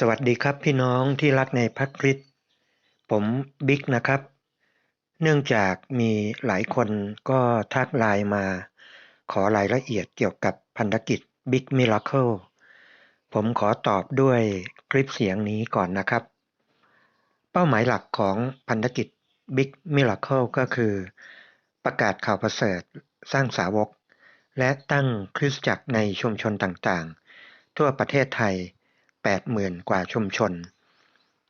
สวัสดีครับพี่น้องที่รักในพระคริสต์ผมบิ๊กนะครับ เนื่องจากมีหลายคนก็ทักไลน์มา ขอรายละเอียดเกี่ยวกับพันธกิจ Big Miracle ผมขอตอบด้วยคลิปเสียงนี้ก่อนนะครับ เป้าหมายหลักของพันธกิจ Big Miracle ก็คือ ประกาศข่าวประเสริฐสร้างสาวก และตั้งคริสตจักรในชุมชนต่างๆ ทั่วประเทศไทย 80,000 กว่าชุมชน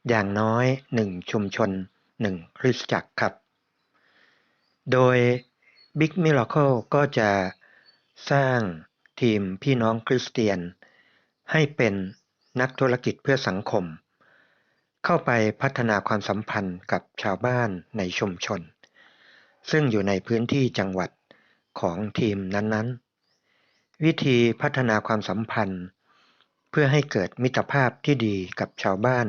อย่างน้อย 1 ชุมชน 1 คริสตจักรครับ โดย Big Miracle ก็จะสร้างทีมพี่น้องคริสเตียน ให้เป็นนักธุรกิจเพื่อสังคม เข้าไปพัฒนาความสัมพันธ์กับชาวบ้านในชุมชน ซึ่งอยู่ในพื้นที่จังหวัดของทีมนั้นๆ วิธีพัฒนาความสัมพันธ์ พื่อให้เกิดมิตรภาพที่ดีกับชาวบ้าน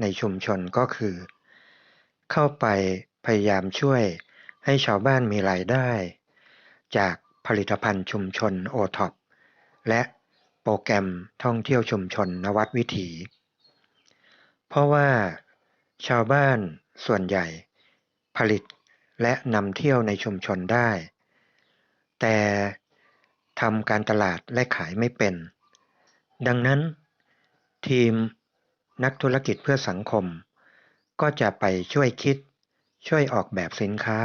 ในชุมชนก็คือ เข้าไปพยายามช่วยให้ชาวบ้านมีรายได้ จากผลิตภัณฑ์ชุมชนโอท็อปและโปรแกรมท่องเที่ยวชุมชนนวัดวิถี เพราะว่าชาวบ้านส่วนใหญ่ผลิตและนำเที่ยวในชุมชนได้ แต่ทำการตลาดและขายไม่เป็น ดังนั้น ทีมนักธุรกิจเพื่อสังคม ก็จะไปช่วยคิด ช่วยออกแบบสินค้า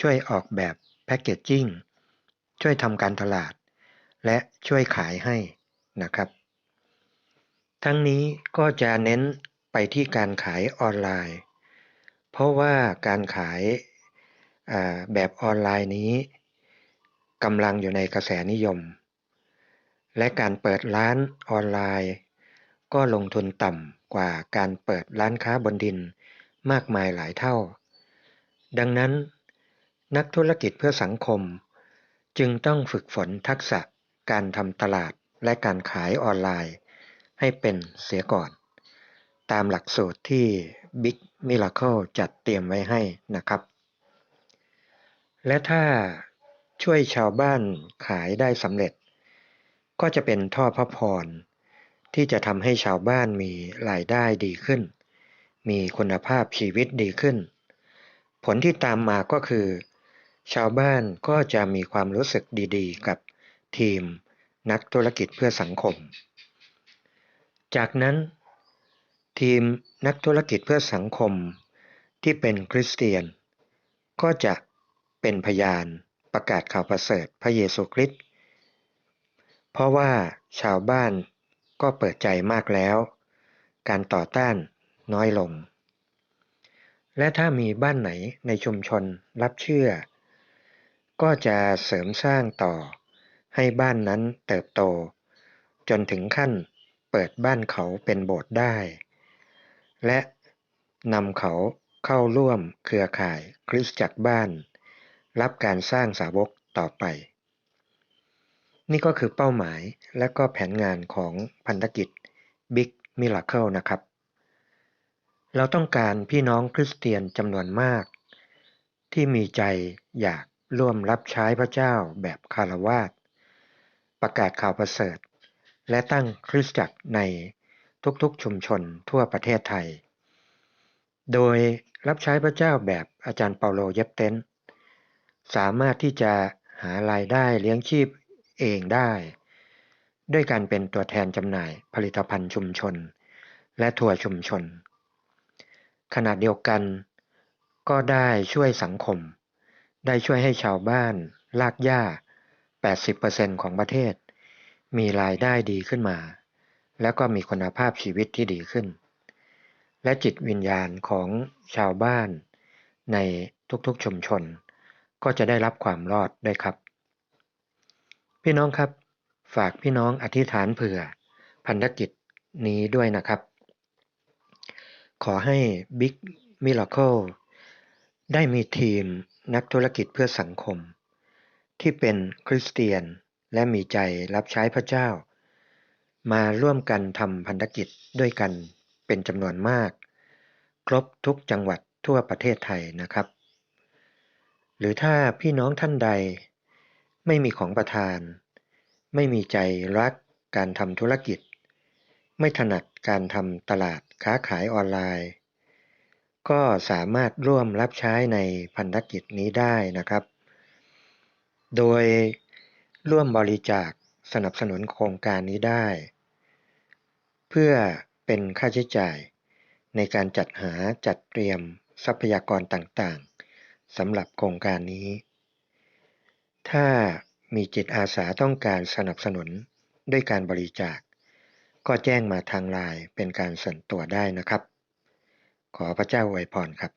ช่วยออกแบบแพคเกจจิ้งช่วยทำการตลาด และช่วยขายให้นะครับ ทั้งนี้ก็จะเน้นไปที่การขายออนไลน์ เพราะว่าการขายแบบออนไลน์นี้กำลังอยู่ในกระแสนิยม และการเปิดร้านออนไลน์ ก็ลงทุนต่ำกว่าการเปิดร้านค้าบนดินมากมายหลายเท่า ดังนั้น นักธุรกิจเพื่อสังคม จึงต้องฝึกฝนทักษะการทำตลาดและการขายออนไลน์ ให้เป็นเสียก่อน ตามหลักสูตรที่ Big Miracle จัดเตรียมไว้ให้นะครับ และถ้าช่วยชาวบ้านขายได้สำเร็จ ก็จะเป็นท่อพระพร ที่จะทำให้ชาวบ้านมีรายได้ดีขึ้น มีคุณภาพชีวิตดีขึ้น ผลที่ตามมาก็คือ ชาวบ้านก็จะมีความรู้สึกดีๆ กับทีมนักธุรกิจเพื่อสังคม จากนั้น ทีมนักธุรกิจเพื่อสังคมที่เป็นคริสเตียน ก็จะเป็นพยานประกาศข่าวประเสริฐพระเยซูคริสต์เพราะว่าชาวบ้าน ก็เปิดใจมากแล้ว การต่อต้านน้อยลง และถ้ามีบ้านไหนในชุมชนรับเชื่อ ก็จะเสริมสร้างต่อให้บ้านนั้นเติบโต จนถึงขั้นเปิดบ้านเขาเป็นโบสถ์ได้ และนำเขาเข้าร่วมเครือข่ายคริสตจักรบ้าน รับการสร้างสาวกต่อไป นี่ก็คือเป้าหมายและก็แผนงานของพันธกิจ Big Miracle นะครับ เราต้องการพี่น้องคริสเตียนจำนวนมาก ที่มีใจอยากร่วมรับใช้พระเจ้าแบบคารวาสประกาศข่าวประเสริฐ และตั้งคริสตจักรในทุกๆชุมชนทั่วประเทศไทย โดยรับใช้พระเจ้าแบบอาจารย์เปาโลเยบเตนสามารถที่จะหารายได้เลี้ยงชีพ เองได้ ด้วยการเป็นตัวแทนจำหน่ายผลิตภัณฑ์ชุมชน และทัวร์ชุมชน ขณะเดียวกัน ก็ได้ช่วยสังคม ได้ช่วยให้ชาวบ้านลากหญ้า 80%ของประเทศ มีรายได้ดีขึ้นมา แล้วก็มีคุณภาพชีวิตที่ดีขึ้น และจิตวิญญาณของชาวบ้านในทุกๆชุมชน ก็จะได้รับความรอดได้ครับ พี่น้องครับ ฝากพี่น้องอธิษฐานเผื่อพันธกิจนี้ด้วยนะครับ ขอให้ Big Miracle ได้มีทีมนักธุรกิจเพื่อสังคม ที่เป็นคริสเตียนและมีใจรับใช้พระเจ้า มาร่วมกันทำพันธกิจด้วยกันเป็นจำนวนมาก ครบทุกจังหวัดทั่วประเทศไทยนะครับ หรือถ้าพี่น้องท่านใด ไม่มีของประทาน ไม่มีใจรักการทำธุรกิจ ไม่ถนัดการทำตลาดค้าขายออนไลน์ ก็สามารถร่วมรับใช้ในพันธกิจนี้ได้นะครับ โดยร่วมบริจาคสนับสนุนโครงการนี้ได้ เพื่อเป็นค่าใช้จ่ายในการจัดหาจัดเตรียมทรัพยากรต่างๆสำหรับโครงการนี้ ถ้ามีจิตอาสาต้องการสนับสนุนด้วยการบริจาค ก็แจ้งมาทางไลน์เป็นการส่วนตัวได้นะครับ ขอพระเจ้าอวยพรครับ